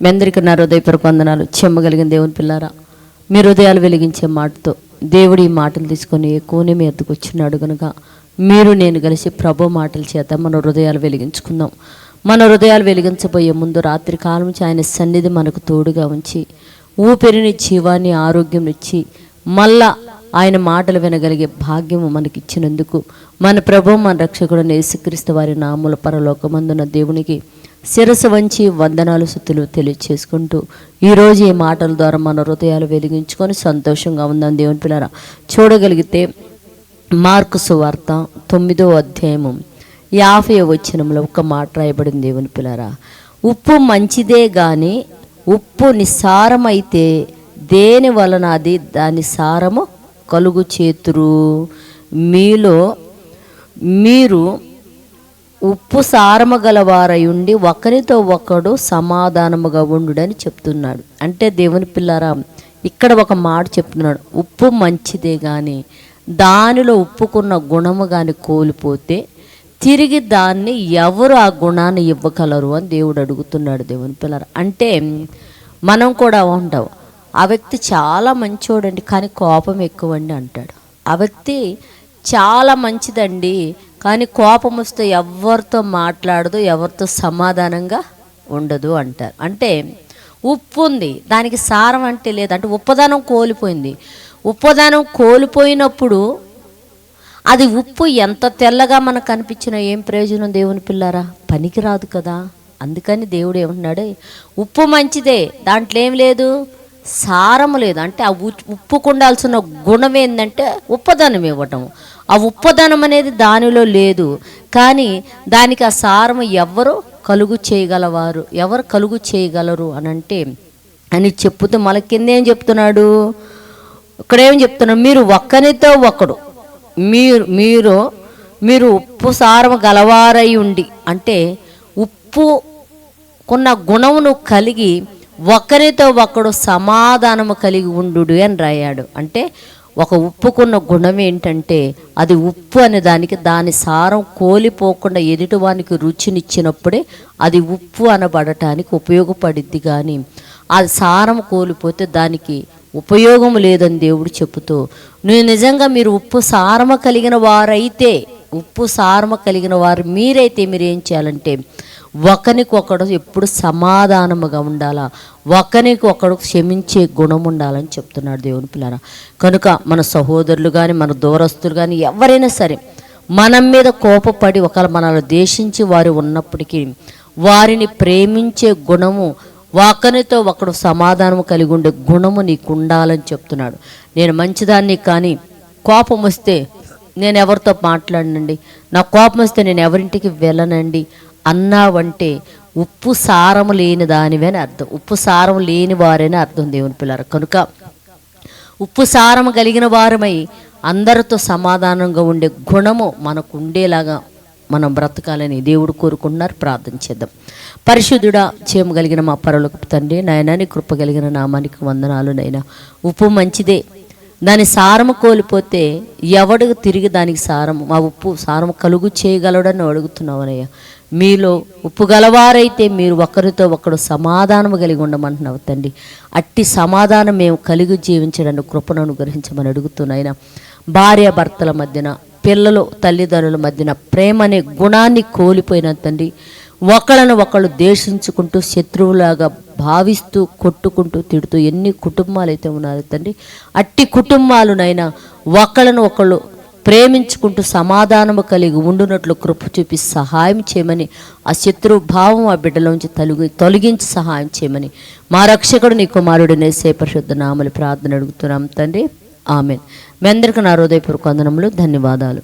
మీ అందరికీ నా హృదయపూర్వక వందనాలు. చెమ్మగలిగిన దేవుని పిల్లారా మీ హృదయాలు వెలిగించే మాటతో దేవుడు ఈ మాటలు తీసుకొని ఎక్కువనే మీ ఎద్దుకు వచ్చినాడు కనుక మీరు నేను కలిసి ప్రభు మాటల చేత మన హృదయాలు వెలిగించుకుందాం. మన హృదయాలు వెలిగించబోయే ముందు రాత్రి కాలం నుంచి ఆయన సన్నిధి మనకు తోడుగా ఉంచి ఊపిరిని జీవాన్ని ఆరోగ్యం ఇచ్చి మళ్ళా ఆయన మాటలు వినగలిగే భాగ్యము మనకి ఇచ్చినందుకు మన ప్రభు మన రక్షకుడు యేసుక్రీస్తు వారి నాముల పరలోకమందున దేవునికి శిరసు వంచి వందనాలు సుత్తులు తెలియచేసుకుంటూ ఈరోజు ఈ మాటల ద్వారా మన హృదయాలు వెలిగించుకొని సంతోషంగా ఉందని దేవుని పిల్లరా. చూడగలిగితే మార్కు సువార్త తొమ్మిదో అధ్యాయము యాభై వచ్చినంలో ఒక మాట రాయబడింది దేవుని పిల్లరా. ఉప్పు మంచిదే కానీ ఉప్పు నిస్సారమైతే దేని వలన అది దాని సారము కలుగు చేతురు? మీలో మీరు ఉప్పు సారము గలవారై ఉండి ఒకరితో ఒకడు సమాధానముగా ఉండుడని చెప్తున్నాడు. అంటే దేవుని పిల్లారా ఇక్కడ ఒక మాట చెప్తున్నాడు. ఉప్పు మంచిదే కానీ దానిలో ఉప్పుకున్న గుణము కానీ కోల్పోతే తిరిగి దాన్ని ఎవరు ఆ గుణాన్ని ఇవ్వగలరు అని దేవుడు అడుగుతున్నాడు దేవుని పిల్లరా. అంటే మనం కూడా ఉంటాం. ఆ వ్యక్తి చాలా మంచోడండి కానీ కోపం ఎక్కువండి అంటాడు. ఆ వ్యక్తి చాలా మంచిదండి కానీ కోపం వస్తే ఎవరితో మాట్లాడదు ఎవరితో సమాధానంగా ఉండదు అంటారు. అంటే ఉప్పు ఉంది దానికి సారం అంటే లేదు. అంటే ఉప్పదనం కోల్పోయింది. ఉప్పదనం కోల్పోయినప్పుడు అది ఉప్పు ఎంత తెల్లగా మనకు కనిపించినా ఏం ప్రయోజనం దేవుని పిల్లారా? పనికిరాదు కదా. అందుకని దేవుడు ఏమంటున్నాడు ఉప్పు మంచిదే దాంట్లో ఏం లేదు సారము లేదు. అంటే ఆ ఉ- ఉప్పుకు ఉండాల్సిన గుణం ఏంటంటే ఉప్పదనం ఇవ్వటం ఆ ఉప్పదనం అనేది దానిలో లేదు. కానీ దానికి ఆ సారము ఎవరు కలుగు చేయగలవారు? ఎవరు కలుగు చేయగలరు అని అంటే అని చెప్పుతూ మన కింద ఏం చెప్తున్నాడు? ఇక్కడేం చెప్తున్నాడు? మీరు ఒక్కనితో ఒకడు. మీరు మీరు మీరు ఉప్పు సారం గలవారై ఉండి అంటే ఉప్పు కొన్న గుణమును కలిగి ఒకరితో ఒకడు సమాధానము కలిగి ఉండు అని రాయాడు. అంటే ఒక ఉప్పుకున్న గుణం ఏంటంటే అది ఉప్పు అనే దానికి దాని సారం కోలిపోకుండా ఎదుటివానికి రుచినిచ్చినప్పుడే అది ఉప్పు అనబడటానికి ఉపయోగపడిద్ది కానీ అది సారం కోల్పోతే దానికి ఉపయోగం లేదని దేవుడు చెబుతూ నువ్వు నిజంగా మీరు ఉప్పు సారమ కలిగిన వారైతే ఉప్పు సారమ కలిగిన వారు మీరైతే మీరు ఏం చేయాలంటే ఒకరికొకడు ఎప్పుడు సమాధానముగా ఉండాలా? ఒకరికొకడు క్షమించే గుణం ఉండాలని చెప్తున్నాడు దేవుని పిల్లరా. కనుక మన సహోదరులు కానీ మన దూరస్తులు కానీ ఎవరైనా సరే మనం మీద కోపపడి ఒకరు మనల్ని దేశించి వారు ఉన్నప్పటికీ వారిని ప్రేమించే గుణము ఒకరితో ఒకడు సమాధానం కలిగి ఉండే గుణము నీకు ఉండాలని చెప్తున్నాడు. నేను మంచిదాన్ని కానీ కోపం వస్తే నేను ఎవరితో మాట్లాడనండి? నా కోపం వస్తే నేను ఎవరింటికి వెళ్ళనండి? అన్నావంటే ఉప్పు సారము లేని దానివే అని అర్థం. ఉప్పు సారం లేని వారని అర్థం దేవుని పిల్లలు. కనుక ఉప్పు సారం కలిగిన వారమై అందరితో సమాధానంగా ఉండే గుణము మనకు ఉండేలాగా మనం బ్రతకాలని దేవుడు కోరుకుంటున్నారు ప్రార్థన చేద్దాం. పరిశుద్ధుడా చేయగలిగిన మా పరలోకపు తండ్రి నాయనాని కృప కలిగిన నామానికి వందనాలు నైనా ఉప్పు మంచిదే. దాని సారము కోల్పోతే ఎవడు తిరిగి దానికి సారము మా ఉప్పు సారము కలుగు చేయగలడని అడుగుతున్నావనయ్యా మీలో ఉప్పు గలవారైతే మీరు ఒకరితో ఒకడు సమాధానము కలిగి ఉండమంటున్నావు తండ్రి. అట్టి సమాధానం మేము కలిగి జీవించడానికి కృపను అనుగ్రహించమని అడుగుతున్నాయినా భార్య భర్తల మధ్యన పిల్లలు తల్లిదండ్రుల మధ్యన ప్రేమ అనే గుణాన్ని కోల్పోయిన తండ్రి. ఒకళ్ళను ఒకళ్ళు దేశించుకుంటూ శత్రువులాగా భావిస్తూ కొట్టుకుంటూ తిడుతూ ఎన్ని కుటుంబాలు అయితే ఉన్నారు తండ్రి. అట్టి కుటుంబాలునైనా ఒకళ్ళను ఒకళ్ళు ప్రేమించుకుంటూ సమాధానము కలిగి ఉండునట్లు కృప చూపి సహాయం చేయమని ఆ శత్రు భావం ఆ బిడ్డలోంచి తొలగి తొలగించి సహాయం చేయమని. మా రక్షకుడు నీ కుమారుడు నేసే పరిశుద్ధ నామలు ప్రార్థన అడుగుతున్నాం తండ్రి. ఆమెన్. మీ అందరికీ నా హృదయపూర్వక వందనములు. ధన్యవాదాలు.